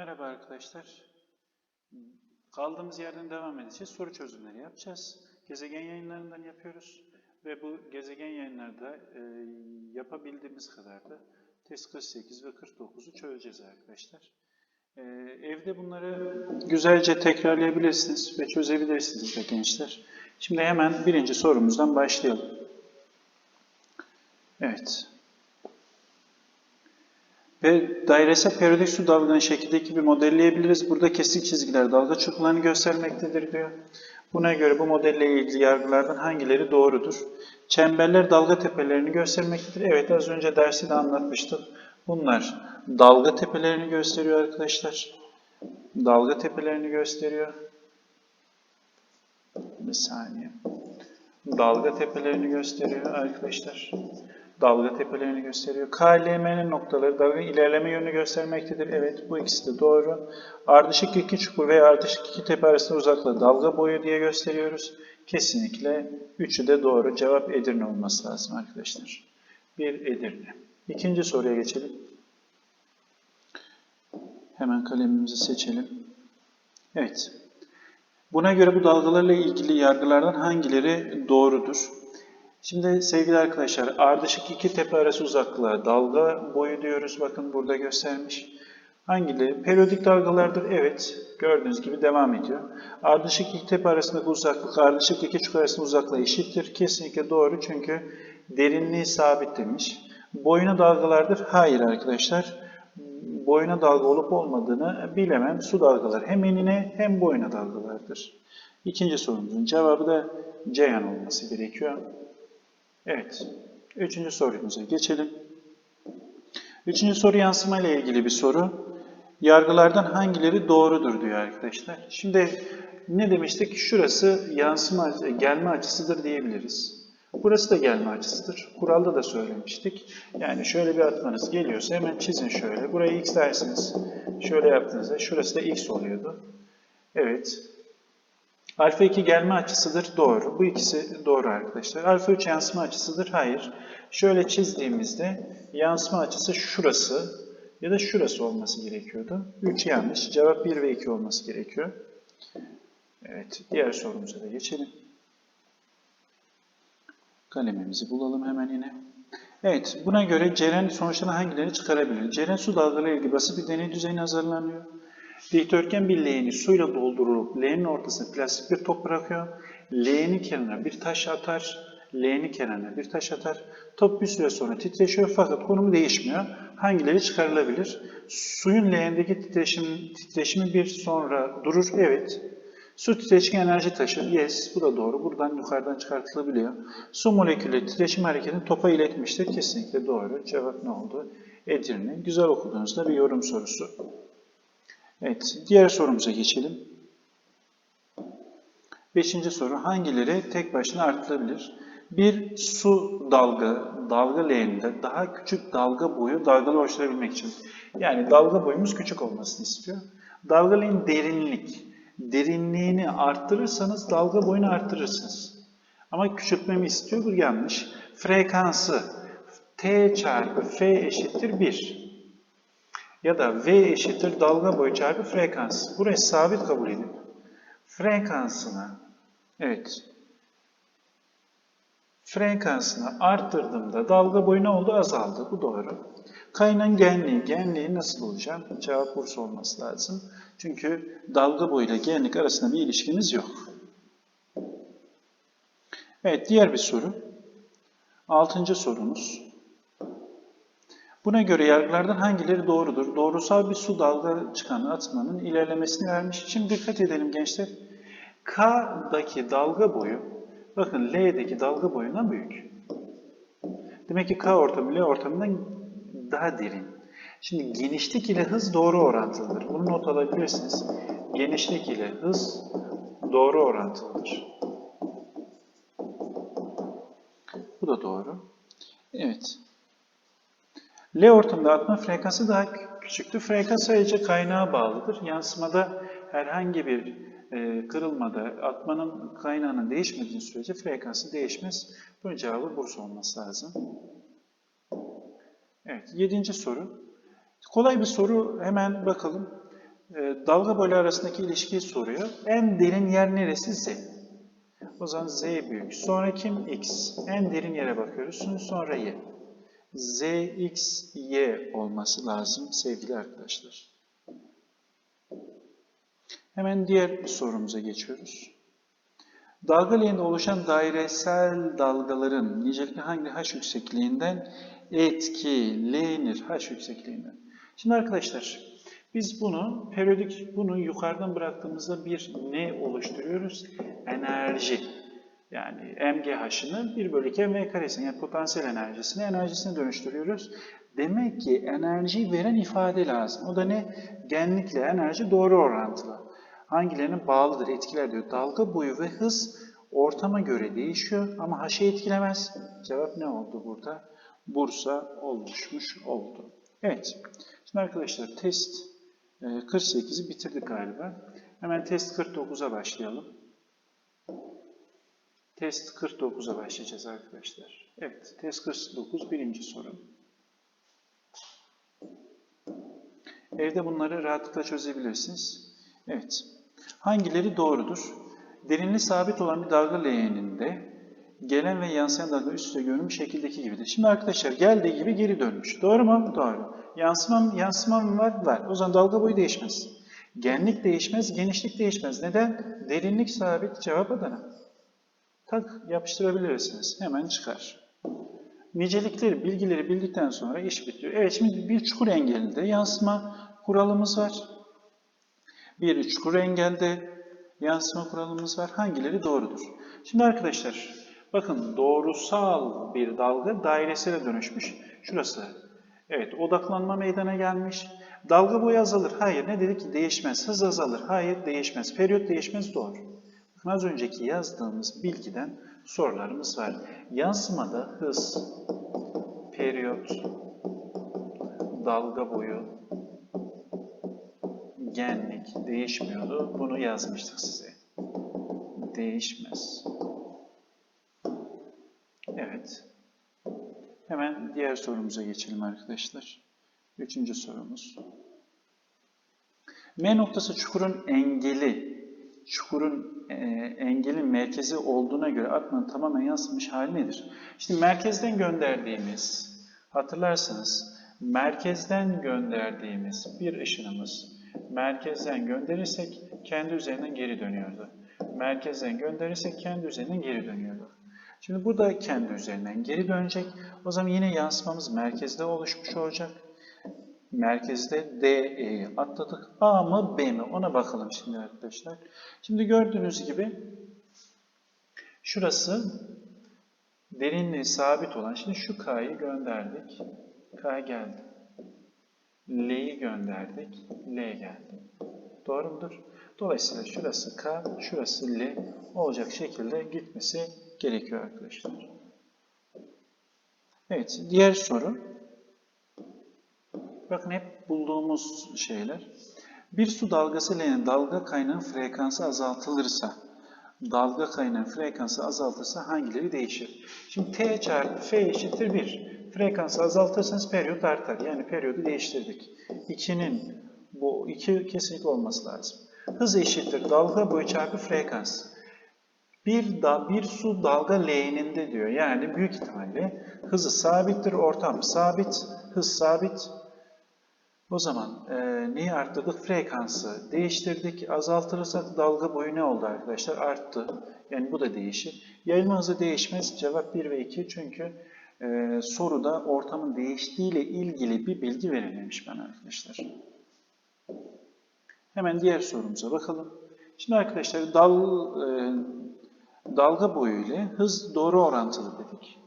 Merhaba arkadaşlar. Kaldığımız yerden devam edeceğiz. Soru çözümleri yapacağız. Gezegen yayınlarından yapıyoruz. Ve bu gezegen yayınlarda e, yapabildiğimiz kadar da test 48 ve 49'u çözeceğiz arkadaşlar. E, evde bunları güzelce tekrarlayabilirsiniz ve çözebilirsiniz de gençler. Şimdi hemen birinci sorumuzdan başlayalım. Evet. Ve dairesel periyodik su dalganın şekildeki gibi modelleyebiliriz. Burada kesik çizgiler dalga çukurlarını göstermektedir diyor. Buna göre bu modelle ilgili yargılardan hangileri doğrudur? Çemberler dalga tepelerini göstermektedir. Evet az önce dersi de anlatmıştım. Bunlar dalga tepelerini gösteriyor arkadaşlar. Dalga tepelerini gösteriyor. Bir saniye. Dalga tepelerini gösteriyor arkadaşlar dalga tepelerini gösteriyor. KLM'nin noktaları dalganın ilerleme yönünü göstermektedir. Evet bu ikisi de doğru. Ardışık iki çukur veya ardışık iki tepe arasında uzaklığı dalga boyu diye gösteriyoruz. Kesinlikle üçü de doğru. Cevap Edirne olması lazım arkadaşlar. Bir Edirne. İkinci soruya geçelim. Hemen kalemimizi seçelim. Evet. Buna göre bu dalgalarla ilgili yargılardan hangileri doğrudur? Şimdi sevgili arkadaşlar ardışık iki tepe arası uzaklığa dalga boyu diyoruz. Bakın burada göstermiş. Hangileri? Periyodik dalgalardır. Evet. Gördüğünüz gibi devam ediyor. Ardışık iki tepe arasındaki uzaklık ardışık iki çukur arasında uzaklığa eşittir. Kesinlikle doğru çünkü derinliği sabit demiş. Boyuna dalgalardır. Hayır arkadaşlar. Boyuna dalga olup olmadığını bilemem. Su dalgaları hem enine hem boyuna dalgalardır. İkinci sorumuzun cevabı da Ceyhan olması gerekiyor. Evet. Üçüncü sorumuza geçelim. Üçüncü soru yansıma ile ilgili bir soru. Yargılardan hangileri doğrudur diyor arkadaşlar. Şimdi ne demiştik? Şurası yansıma, gelme açısıdır diyebiliriz. Burası da gelme açısıdır. Kuralda da söylemiştik. Yani şöyle bir atmanız geliyorsa hemen çizin şöyle. Burayı x dersiniz. Şöyle yaptığınızda şurası da x oluyordu. Evet. Alfa 2 gelme açısıdır. Doğru. Bu ikisi doğru arkadaşlar. Alfa 3 yansıma açısıdır. Hayır. Şöyle çizdiğimizde yansıma açısı şurası ya da şurası olması gerekiyordu. 3 yanlış. Cevap 1 ve 2 olması gerekiyor. Evet. Diğer sorumuza da geçelim. Kalemimizi bulalım hemen yine. Evet. Buna göre Ceren sonuçlarını hangilerini çıkarabilir? Ceren su dalgaları ilgili basit bir deney düzeyine hazırlanıyor. Dikdörtgen bir leğeni suyla doldurulup leğenin ortasına plastik bir top bırakıyor. Leğenin kenarına bir taş atar. Leğenin kenarına bir taş atar. Top bir süre sonra titreşiyor fakat konumu değişmiyor. Hangileri çıkarılabilir? Suyun leğendeki titreşim, titreşimi bir sonra durur. Evet. Su titreşken enerji taşır. Yes. Bu da doğru. Buradan yukarıdan çıkartılabiliyor. Su molekülü titreşim hareketini topa iletmiştir. Kesinlikle doğru. Cevap ne oldu? Edirne. Güzel okuduğunuzda bir yorum sorusu. Evet, diğer sorumuza geçelim. Beşinci soru, hangileri tek başına artırılabilir? Bir su dalga, dalga leğeninde daha küçük dalga boyu dalgalı oluşturabilmek için. Yani dalga boyumuz küçük olmasını istiyor. Dalga leğen derinlik. Derinliğini arttırırsanız dalga boyunu arttırırsınız. Ama küçültmemi istiyor, bu yanlış. Frekansı T çarpı F eşittir 1 ya da V eşittir dalga boyu çarpı frekans. Burayı sabit kabul edip frekansını evet frekansını arttırdığımda dalga boyu ne oldu? Azaldı. Bu doğru. Kaynağın genliği. Genliği nasıl bulacağım? Cevap Bursa olması lazım. Çünkü dalga boyu ile genlik arasında bir ilişkimiz yok. Evet, diğer bir soru. Altıncı sorumuz. Buna göre yargılardan hangileri doğrudur? Doğrusal bir su dalga çıkan atmanın ilerlemesini vermiş. Şimdi dikkat edelim gençler. K'daki dalga boyu, bakın L'deki dalga boyundan büyük. Demek ki K ortamı L ortamından daha derin. Şimdi genişlik ile hız doğru orantılıdır. Bunu not alabilirsiniz. Genişlik ile hız doğru orantılıdır. Bu da doğru. Evet. L ortamında atma frekansı daha küçüktür. Frekans sadece kaynağa bağlıdır. Yansımada herhangi bir e, kırılmada atmanın kaynağının değişmediği sürece frekansı değişmez. Bunun cevabı Bursa olması lazım. Evet, yedinci soru. Kolay bir soru, hemen bakalım. e, dalga boyu arasındaki ilişkiyi soruyor. En derin yer neresi? Z. O zaman Z büyük. Sonra kim? X. En derin yere bakıyoruz. Sonra Y. Z, X, Y olması lazım sevgili arkadaşlar. Hemen diğer sorumuza geçiyoruz. Dalga leğende oluşan dairesel dalgaların nicelikli hangi h yüksekliğinden etkilenir? h yüksekliğinden. Şimdi arkadaşlar biz bunu periyodik bunu yukarıdan bıraktığımızda bir ne oluşturuyoruz? Enerji. Yani MGH'ını 1 bölü 2 M karesine yani potansiyel enerjisini enerjisine dönüştürüyoruz. Demek ki enerjiyi veren ifade lazım. O da ne? Genlikle enerji doğru orantılı. Hangilerine bağlıdır, etkiler diyor. Dalga boyu ve hız ortama göre değişiyor ama H'ı etkilemez. Cevap ne oldu burada? Bursa oluşmuş oldu. Evet. Şimdi arkadaşlar test 48'i bitirdik galiba. Hemen test 49'a başlayalım. Test 49'a başlayacağız arkadaşlar. Evet, test 49 birinci soru. Evde bunları rahatlıkla çözebilirsiniz. Evet. Hangileri doğrudur? Derinliği sabit olan bir dalga leğeninde gelen ve yansıyan dalga üst üste görünmüş şekildeki gibidir. Şimdi arkadaşlar geldiği gibi geri dönmüş. Doğru mu? Doğru. Yansıma, yansıma mı var? Var. O zaman dalga boyu değişmez. Genlik değişmez, genişlik değişmez. Neden? Derinlik sabit. Cevap Adana. Tak yapıştırabilirsiniz. Hemen çıkar. Nicelikleri, bilgileri bildikten sonra iş bitiyor. Evet şimdi bir çukur engelinde yansıma kuralımız var. Bir çukur engelde yansıma kuralımız var. Hangileri doğrudur? Şimdi arkadaşlar bakın doğrusal bir dalga dairesine dönüşmüş. Şurası. Evet odaklanma meydana gelmiş. Dalga boyu azalır. Hayır ne dedik ki değişmez. Hız azalır. Hayır değişmez. Periyot değişmez. Doğru. Az önceki yazdığımız bilgiden sorularımız var. Yansımada hız, periyot, dalga boyu, genlik değişmiyordu. Bunu yazmıştık size. Değişmez. Evet. Hemen diğer sorumuza geçelim arkadaşlar. Üçüncü sorumuz. M noktası çukurun engeli, çukurun e, engelin merkezi olduğuna göre atmanın tamamen yansımış hali nedir? Şimdi merkezden gönderdiğimiz, hatırlarsanız merkezden gönderdiğimiz bir ışınımız merkezden gönderirsek kendi üzerinden geri dönüyordu. Merkezden gönderirsek kendi üzerinden geri dönüyordu. Şimdi bu da kendi üzerinden geri dönecek. O zaman yine yansımamız merkezde oluşmuş olacak. Merkezde DE'yi atladık. A mı B mi? Ona bakalım şimdi arkadaşlar. Şimdi gördüğünüz gibi şurası derinliği sabit olan. Şimdi şu K'yı gönderdik. K geldi. L'yi gönderdik. L geldi. Doğru mudur? Dolayısıyla şurası K, şurası L olacak şekilde gitmesi gerekiyor arkadaşlar. Evet, diğer soru. Bakın hep bulduğumuz şeyler. Bir su dalgası ile dalga kaynağının frekansı azaltılırsa, dalga kaynağının frekansı azaltırsa hangileri değişir? Şimdi T çarpı F eşittir 1. Frekansı azaltırsanız periyot artar. Yani periyodu değiştirdik. 2'nin bu 2 kesinlikle olması lazım. Hız eşittir dalga boyu çarpı frekans. Bir, da, bir su dalga leğeninde diyor. Yani büyük ihtimalle hızı sabittir, ortam sabit, hız sabit. O zaman e, neyi arttırdık? Frekansı değiştirdik. Azaltırırsak dalga boyu ne oldu arkadaşlar? Arttı. Yani bu da değişir. Yayılma hızı değişmez. Cevap 1 ve 2 çünkü e, soruda ortamın değiştiğiyle ilgili bir bilgi verilmemiş bana arkadaşlar. Hemen diğer sorumuza bakalım. Şimdi arkadaşlar dal, e, dalga boyu ile hız doğru orantılı dedik.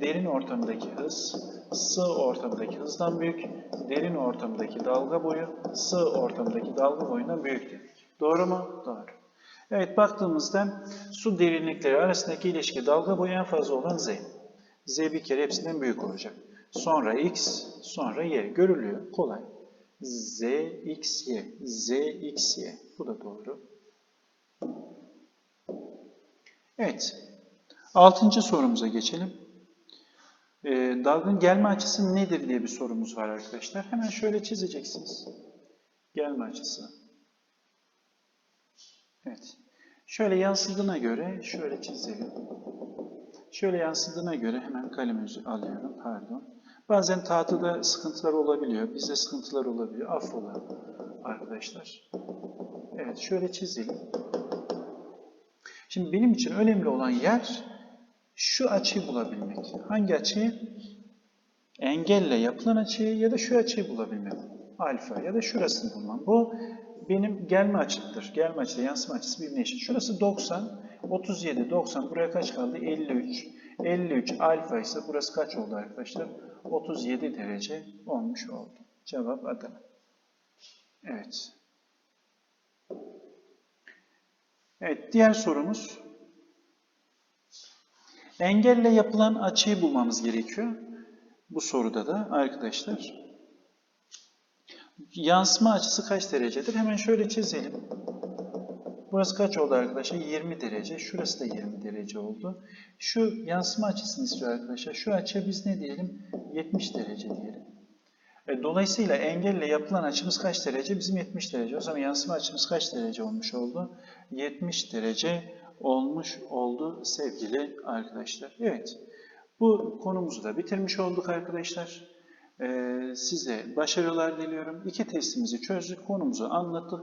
Derin ortamdaki hız, sığ ortamdaki hızdan büyük, derin ortamdaki dalga boyu, sığ ortamdaki dalga boyundan büyük dedik. Doğru mu? Doğru. Evet baktığımızda su derinlikleri arasındaki ilişki dalga boyu en fazla olan Z. Z bir kere hepsinden büyük olacak. Sonra X, sonra Y. Görülüyor. Kolay. Z, X, Y. Z, X, Y. Bu da doğru. Evet. Altıncı sorumuza geçelim. E, dalgın gelme açısı nedir diye bir sorumuz var arkadaşlar. Hemen şöyle çizeceksiniz. Gelme açısı. Evet. Şöyle yansıdığına göre şöyle çizelim. Şöyle yansıdığına göre hemen kalemi alıyorum. Pardon. Bazen tahtada sıkıntılar olabiliyor. Bizde sıkıntılar olabiliyor. Affola arkadaşlar. Evet şöyle çizelim. Şimdi benim için önemli olan yer şu açıyı bulabilmek. Hangi açıyı? Engelle yapılan açıyı ya da şu açıyı bulabilmek. Alfa ya da şurasını bulmam. Bu benim gelme açımdır. Gelme açısı, yansıma açısı birbirine eşit. Şurası 90, 37, 90. Buraya kaç kaldı? 53. 53 alfa ise burası kaç oldu arkadaşlar? 37 derece olmuş oldu. Cevap Adana. Evet. Evet, diğer sorumuz. Engelle yapılan açıyı bulmamız gerekiyor. Bu soruda da arkadaşlar. Yansıma açısı kaç derecedir? Hemen şöyle çizelim. Burası kaç oldu arkadaşlar? 20 derece. Şurası da 20 derece oldu. Şu yansıma açısını istiyor arkadaşlar. Şu açıya biz ne diyelim? 70 derece diyelim. E, dolayısıyla engelle yapılan açımız kaç derece? Bizim 70 derece. O zaman yansıma açımız kaç derece olmuş oldu? 70 derece olmuş oldu sevgili arkadaşlar. Evet, bu konumuzu da bitirmiş olduk arkadaşlar. Ee, size başarılar diliyorum. İki testimizi çözdük, konumuzu anlattık.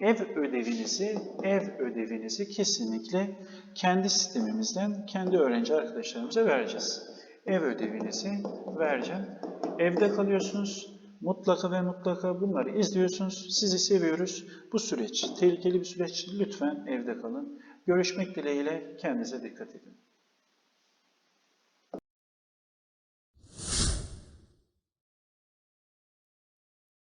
Ev ödevinizi, ev ödevinizi kesinlikle kendi sistemimizden, kendi öğrenci arkadaşlarımıza vereceğiz. Ev ödevinizi vereceğim. Evde kalıyorsunuz. Mutlaka ve mutlaka bunları izliyorsunuz. Sizi seviyoruz. Bu süreç tehlikeli bir süreç. Lütfen evde kalın. Görüşmek dileğiyle kendinize dikkat edin.